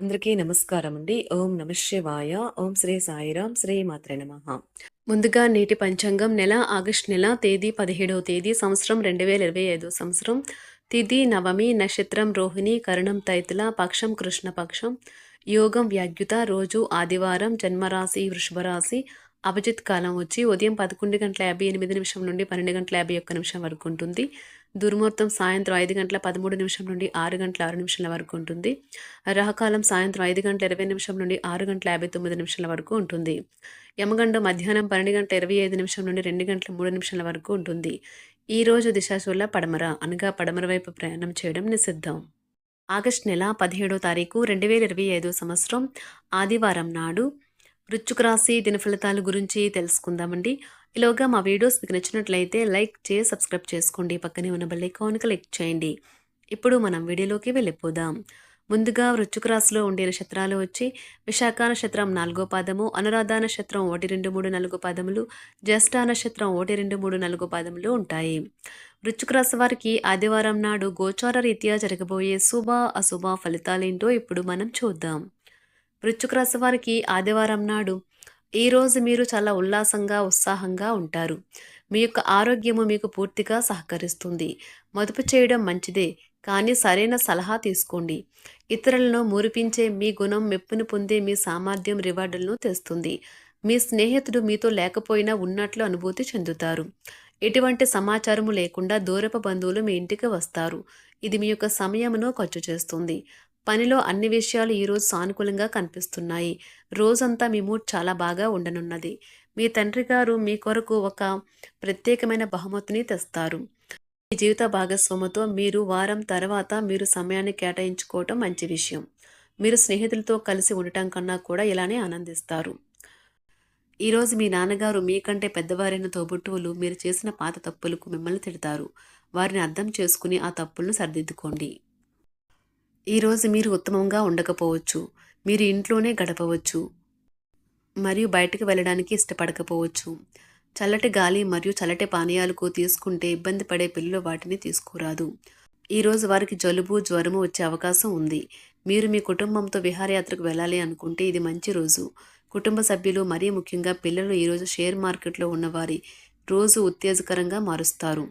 అందరికీ నమస్కారం అండి ఓం నమ శివాయ. ఓం శ్రీ సాయిరాం శ్రీ మాత్ర నమ. ముందుగా నేటి పంచాంగం నెల ఆగస్ట్ నెల తేదీ పదిహేడవ తేదీ సంవత్సరం రెండు వేల ఇరవై ఐదో సంవత్సరం. తిథి నవమి నక్షత్రం రోహిణి కరణం తైతుల పక్షం కృష్ణపక్షం యోగం వ్యాగ్యుత రోజు ఆదివారం జన్మరాశి వృషభరాశి. అభిజిత్ కాలం వచ్చి ఉదయం పదకొండు గంటల యాభై ఎనిమిది నిమిషం నుండి పన్నెండు గంటల యాభై ఒక్క నిమిషం వరకు ఉంటుంది. దుర్ముహూర్తం సాయంత్రం ఐదు గంటల పదమూడు నిమిషం నుండి ఆరు గంటల ఆరు నిమిషాల వరకు ఉంటుంది. రహకాలం సాయంత్రం ఐదు గంటల ఇరవై నిమిషం నుండి ఆరు గంటల యాభై తొమ్మిది నిమిషాల వరకు ఉంటుంది. యమగండం మధ్యాహ్నం పన్నెండు గంటల ఇరవై ఐదు నిమిషం నుండి రెండు గంటల మూడు నిమిషాల వరకు ఉంటుంది. ఈ రోజు దిశాశూల పడమర అనగా పడమర వైపు ప్రయాణం చేయడం నిషిద్ధం. ఆగస్టు నెల పదిహేడో తారీఖు రెండు వేల ఇరవై ఐదో సంవత్సరం ఆదివారం నాడు వృశ్చిక రాశి దిన ఫలితాల గురించి తెలుసుకుందామండి. ఇలాగా మా వీడియోస్ మీకు నచ్చినట్లయితే లైక్ చేసి సబ్స్క్రైబ్ చేసుకోండి. పక్కనే ఉన్న బెల్ ఐకాన్ క్లిక్ చేయండి. ఇప్పుడు మనం వీడియోలోకి వెళ్ళిపోదాం. ముందుగా వృచ్చుక రాశిలో ఉండే నక్షత్రాలు వచ్చి విశాఖ నక్షత్రం నాలుగో పాదము అనురాధ నక్షత్రం ఒకటి రెండు మూడు నాలుగు పాదములు జ్యేష్ఠ నక్షత్రం ఒకటి రెండు మూడు నాలుగు పాదములు ఉంటాయి. వృచ్చుక రాశి వారికి ఆదివారం నాడు గోచార రీత్యా జరగబోయే శుభ అశుభ ఫలితాలేంటో ఇప్పుడు మనం చూద్దాం. వృచ్చుక రాశి వారికి ఆదివారం నాడు ఈరోజు మీరు చాలా ఉల్లాసంగా ఉత్సాహంగా ఉంటారు. మీ యొక్క ఆరోగ్యము మీకు పూర్తిగా సహకరిస్తుంది. మదుపు చేయడం మంచిదే కానీ సరైన సలహా తీసుకోండి. ఇతరులను మురిపించే మీ గుణం మెప్పును పొందే మీ సామర్థ్యం రివార్డులను తెస్తుంది. మీ స్నేహితుడు మీతో లేకపోయినా ఉన్నట్లు అనుభూతి చెందుతారు. ఎటువంటి సమాచారము లేకుండా దూరపు బంధువులు మీ ఇంటికి వస్తారు. ఇది మీ యొక్క సమయమును ఖర్చు చేస్తుంది. పనిలో అన్ని విషయాలు ఈరోజు సానుకూలంగా కనిపిస్తున్నాయి. రోజంతా మీ మూడ్ చాలా బాగా ఉండనున్నది. మీ తండ్రి గారు మీ కొరకు ఒక ప్రత్యేకమైన బహుమతిని తెస్తారు. మీ జీవిత భాగస్వామితో మీరు వారం తర్వాత మీరు సమయాన్ని కేటాయించుకోవటం మంచి విషయం. మీరు స్నేహితులతో కలిసి ఉండటం కన్నా కూడా ఇలానే ఆనందిస్తారు. ఈరోజు మీ నాన్నగారు మీకంటే పెద్దవారైన తోబుట్టువులు మీరు చేసిన పాత తప్పులకు మిమ్మల్ని తిడతారు. వారిని అర్థం చేసుకుని ఆ తప్పులను సరిదిద్దుకోండి. ఈరోజు మీరు ఉత్తమంగా ఉండకపోవచ్చు మీరు ఇంట్లోనే గడపవచ్చు మరియు బయటకు వెళ్ళడానికి ఇష్టపడకపోవచ్చు. చల్లటి గాలి మరియు చల్లటి పానీయాలకు తీసుకుంటే ఇబ్బంది పడే పిల్లలు వాటిని తీసుకురాదు. ఈరోజు వారికి జలుబు జ్వరము వచ్చే అవకాశం ఉంది. మీరు మీ కుటుంబంతో విహారయాత్రకు వెళ్ళాలి అనుకుంటే ఇది మంచి రోజు. కుటుంబ సభ్యులు మరీ ముఖ్యంగా పిల్లలు ఈరోజు షేర్ మార్కెట్లో ఉన్నవారి రోజు ఉత్తేజకరంగా మారుస్తారు.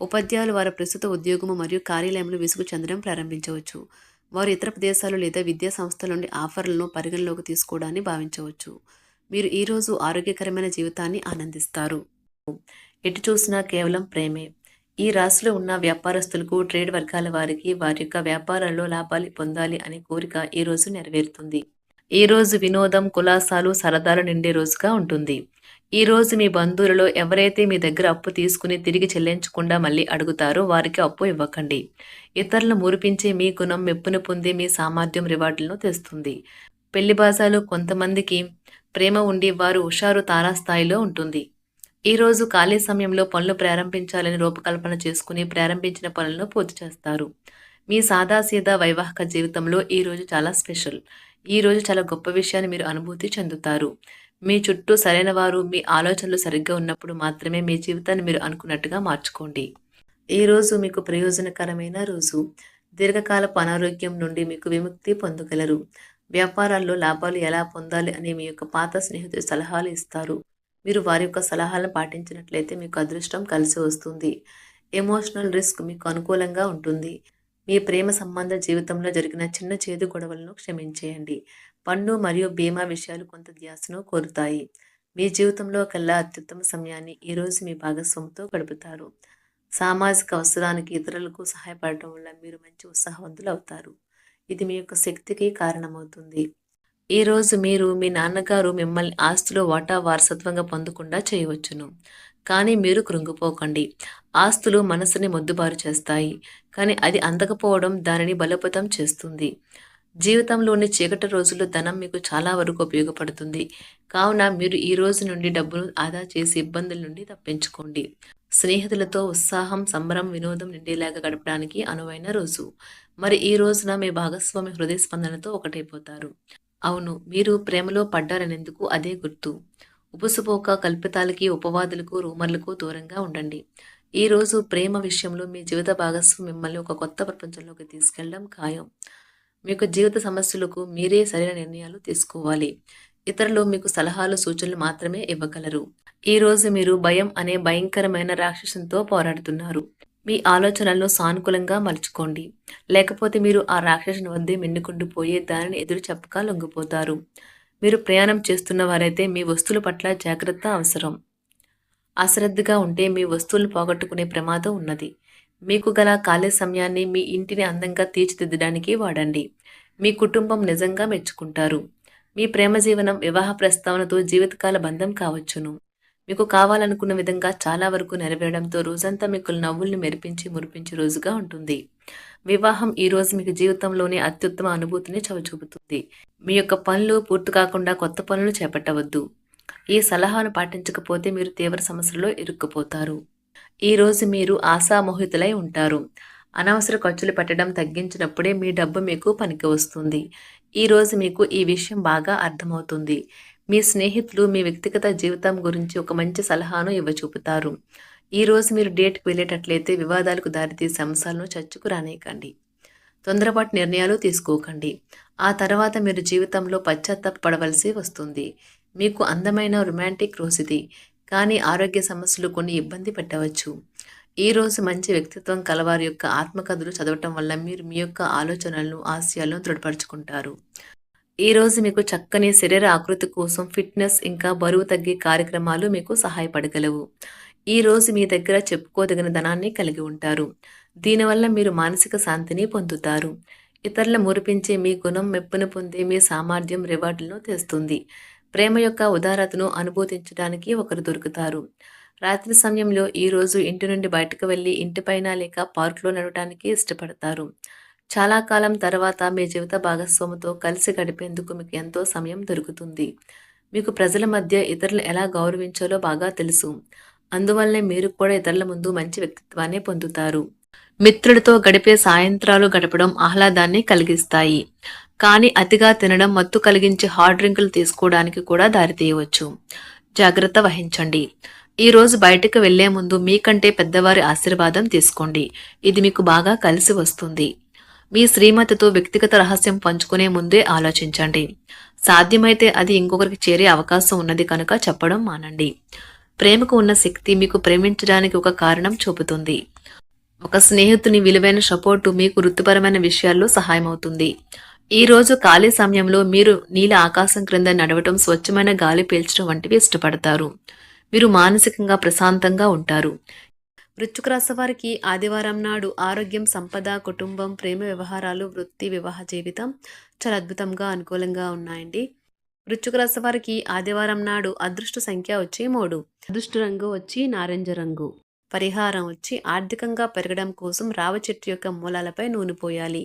ఉపాధ్యాయులు వారి ప్రస్తుత ఉద్యోగము మరియు కార్యాలయంలో విసుగు చెందడం ప్రారంభించవచ్చు. వారు ఇతర ప్రదేశాలు లేదా విద్యా సంస్థల నుండి ఆఫర్లను పరిగణలోకి తీసుకోవడాన్ని భావించవచ్చు. మీరు ఈరోజు ఆరోగ్యకరమైన జీవితాన్ని ఆనందిస్తారు. ఎటు చూసినా కేవలం ప్రేమే. ఈ రాశిలో ఉన్న వ్యాపారస్తులకు ట్రేడ్ వర్గాల వారికి వారి యొక్క వ్యాపారాల్లో లాభాలు పొందాలి అనే కోరిక ఈ రోజు నెరవేరుతుంది. ఈ రోజు వినోదం కులాసాలు సరదాలు నిండే రోజుగా ఉంటుంది. ఈరోజు మీ బంధువులలో ఎవరైతే మీ దగ్గర అప్పు తీసుకుని తిరిగి చెల్లించకుండా మళ్ళీ అడుగుతారో వారికి అప్పు ఇవ్వకండి. ఇతరులను మురిపించే మీ గుణం మెప్పును పొంది మీ సామర్థ్యం రివార్డులను తెస్తుంది. పెళ్ళి బాజాలు కొంతమందికి ప్రేమ ఉండి వారు హుషారు తారాస్థాయిలో ఉంటుంది. ఈరోజు ఖాళీ సమయంలో పనులు ప్రారంభించాలని రూపకల్పన చేసుకుని ప్రారంభించిన పనులను పూర్తి చేస్తారు. మీ సాదాసీదా వైవాహిక జీవితంలో ఈ రోజు చాలా స్పెషల్. ఈ రోజు చాలా గొప్ప విషయాన్ని మీరు అనుభూతి చెందుతారు. మీ చుట్టూ సరైన వారు మీ ఆలోచనలు సరిగ్గా ఉన్నప్పుడు మాత్రమే మీ జీవితాన్ని మీరు అనుకున్నట్టుగా మార్చుకోండి. ఈ రోజు మీకు ప్రయోజనకరమైన రోజు. దీర్ఘకాలపు అనారోగ్యం నుండి మీకు విముక్తి పొందగలరు. వ్యాపారాల్లో లాభాలు ఎలా పొందాలి అని మీ యొక్క పాత స్నేహితులు సలహాలు ఇస్తారు. మీరు వారి యొక్క సలహాలను పాటించినట్లయితే మీకు అదృష్టం కలిసి వస్తుంది. ఎమోషనల్ రిస్క్ మీకు అనుకూలంగా ఉంటుంది. మీ ప్రేమ సంబంధ జీవితంలో జరిగిన చిన్న చేదు గొడవలను క్షమించేయండి. పన్ను మరియు బీమా విషయాలు కొంత ధ్యాసను కోరుతాయి. మీ జీవితంలో కల్లా అత్యుత్తమ సమయాన్ని ఈరోజు మీ భాగస్వామితో గడుపుతారు. సామాజిక అవసరానికి ఇతరులకు సహాయపడటం వల్ల మీరు మంచి ఉత్సాహవంతులు అవుతారు. ఇది మీ యొక్క శక్తికి కారణమవుతుంది. ఈరోజు మీరు మీ నాన్నగారు మిమ్మల్ని ఆస్తిలో వాటా వారసత్వంగా పొందకుండా చేయవచ్చును. కానీ మీరు కృంగిపోకండి. ఆస్తులు మనసుని మొద్దుబారు చేస్తాయి. కానీ అది అందకపోవడం దానిని బలోపేతం చేస్తుంది. జీవితంలోని చీకటి రోజుల్లో ధనం మీకు చాలా వరకు ఉపయోగపడుతుంది. కావున మీరు ఈ రోజు నుండి డబ్బును ఆదా చేసి ఇబ్బందుల నుండి తప్పించుకోండి. స్నేహితులతో ఉత్సాహం సంబరం వినోదం నిండేలాగా గడపడానికి అనువైన రోజు. మరి ఈ రోజున మీ భాగస్వామి హృదయ స్పందనతో ఒకటైపోతారు. అవును మీరు ప్రేమలో పడ్డారనేందుకు అదే గుర్తు. ఉపసుపోక కల్పితాలకి ఉపవాదులకు రూమర్లకు దూరంగా ఉండండి. ఈ రోజు ప్రేమ విషయంలో మీ జీవిత భాగస్వామి మిమ్మల్ని ఒక కొత్త ప్రపంచంలోకి తీసుకెళ్ళడం ఖాయం. మీకు జీవిత సమస్యలకు మీరే సరైన నిర్ణయాలు తీసుకోవాలి. ఇతరులు మీకు సలహాలు సూచనలు మాత్రమే ఇవ్వగలరు. ఈ రోజు మీరు భయం అనే భయంకరమైన రాక్షసంతో పోరాడుతున్నారు. మీ ఆలోచనలను సానుకూలంగా మలుచుకోండి. లేకపోతే మీరు ఆ రాక్షసుని వద్దే మిన్నుకుంటూ పోయే దానిని ఎదురు చెప్పక లొంగిపోతారు. మీరు ప్రయాణం చేస్తున్న వారైతే మీ వస్తువుల పట్ల జాగ్రత్త అవసరం. అశ్రద్ధగా ఉంటే మీ వస్తువులను పోగొట్టుకునే ప్రమాదం ఉన్నది. మీకు గల ఖాళీ సమయాన్ని మీ ఇంటిని అందంగా తీర్చిదిద్దడానికి వాడండి. మీ కుటుంబం నిజంగా మెచ్చుకుంటారు. మీ ప్రేమ జీవనం వివాహ ప్రస్తావనతో జీవితకాల బంధం కావచ్చును. మీకు కావాలనుకున్న విధంగా చాలా వరకు నెరవేరడంతో రోజంతా మీకు నవ్వుల్ని మెరిపించి మురిపించే రోజుగా ఉంటుంది. వివాహం ఈ రోజు మీకు జీవితంలోని అత్యుత్తమ అనుభూతిని చవిచూపుతుంది. మీ యొక్క పనులు పూర్తి కాకుండా కొత్త పనులు చేపట్టవద్దు. ఈ సలహాను పాటించకపోతే మీరు తీవ్ర సమస్యల్లో ఇరుక్కుపోతారు. ఈరోజు మీరు ఆశామోహితులై ఉంటారు. అనవసర ఖర్చులు పెట్టడం తగ్గించినప్పుడే మీ డబ్బు మీకు పనికి వస్తుంది. ఈ రోజు మీకు ఈ విషయం బాగా అర్థమవుతుంది. మీ స్నేహితులు మీ వ్యక్తిగత జీవితం గురించి ఒక మంచి సలహాను ఇవ్వచూపుతారు. ఈరోజు మీరు డేట్కి వెళ్ళేటట్లయితే వివాదాలకు దారితీసే అంశాలను చర్చకు రానేయకండి. తొందరపాటు నిర్ణయాలు తీసుకోకండి. ఆ తర్వాత మీరు జీవితంలో పశ్చాత్తాపడవలసి వస్తుంది. మీకు అందమైన రొమాంటిక్ రోజు ఇది కానీ ఆరోగ్య సమస్యలు కొన్ని ఇబ్బంది పెట్టవచ్చు. ఈ రోజు మంచి వ్యక్తిత్వం కలవారి యొక్క ఆత్మకథలు చదవటం వల్ల మీరు మీ యొక్క ఆలోచనలను ఆశయాలను దృఢపరుచుకుంటారు. ఈ రోజు మీకు చక్కని శరీర ఆకృతి కోసం ఫిట్నెస్ ఇంకా బరువు తగ్గే కార్యక్రమాలు మీకు సహాయపడగలవు. ఈ రోజు మీ దగ్గర చెప్పుకోదగిన ధనాన్ని కలిగి ఉంటారు. దీనివల్ల మీరు మానసిక శాంతిని పొందుతారు. ఇతరుల మురిపించే మీ గుణం మెప్పును పొందే మీ సామర్థ్యం రివార్డులను తెస్తుంది. ప్రేమ యొక్క ఉదారతను అనుభూతించడానికి ఒకరు దొరుకుతారు. రాత్రి సమయంలో ఈరోజు ఇంటి నుండి బయటకు వెళ్ళి ఇంటిపైన లేక పార్కులో నడవడానికి ఇష్టపడతారు. చాలా కాలం తర్వాత మీ జీవిత భాగస్వామితో కలిసి గడిపేందుకు మీకు ఎంతో సమయం దొరుకుతుంది. మీకు ప్రజల మధ్య ఇతరులు ఎలా గౌరవించాలో బాగా తెలుసు. అందువల్లనే మీరు కూడా ఇతరుల ముందు మంచి వ్యక్తిత్వాన్ని పొందుతారు. మిత్రుడితో గడిపే సాయంత్రాలు గడపడం ఆహ్లాదాన్ని కలిగిస్తాయి. కానీ అతిగా తినడం మత్తు కలిగించే హార్డ్ డ్రింకులు తీసుకోవడానికి కూడా దారితీయవచ్చు. జాగ్రత్త వహించండి. ఈ రోజు బయటకు వెళ్ళే ముందు మీకంటే పెద్దవారి ఆశీర్వాదం తీసుకోండి. ఇది మీకు బాగా కలిసి వస్తుంది. మీ శ్రీమతితో వ్యక్తిగత రహస్యం పంచుకునే ముందే ఆలోచించండి. సాధ్యమైతే అది ఇంకొకరికి చేరే అవకాశం ఉన్నది కనుక చెప్పడం మానండి. ప్రేమకు ఉన్న శక్తి మీకు ప్రేమించడానికి ఒక కారణం చూపుతుంది. ఒక స్నేహితుని విలువైన సపోర్టు మీకు వృత్తిపరమైన విషయాల్లో సహాయమవుతుంది. ఈ రోజు ఖాళీ సమయంలో మీరు నీల ఆకాశం క్రింద నడవటం స్వచ్ఛమైన గాలి పీల్చడం వంటివి ఇష్టపడతారు. మీరు మానసికంగా ప్రశాంతంగా ఉంటారు. వృశ్చిక రాశివారికి ఆదివారం నాడు ఆరోగ్యం సంపద కుటుంబం ప్రేమ వ్యవహారాలు వృత్తి వివాహ జీవితం చాలా అద్భుతంగా అనుకూలంగా ఉన్నాయండి. వృశ్చిక రాశివారికి ఆదివారం నాడు అదృష్ట సంఖ్య వచ్చి మూడు. అదృష్ట రంగు వచ్చి నారింజ రంగు. పరిహారం వచ్చి ఆర్థికంగా పెరగడం కోసం రావ చెట్టు యొక్క మూలాలపై నూనె పోయాలి.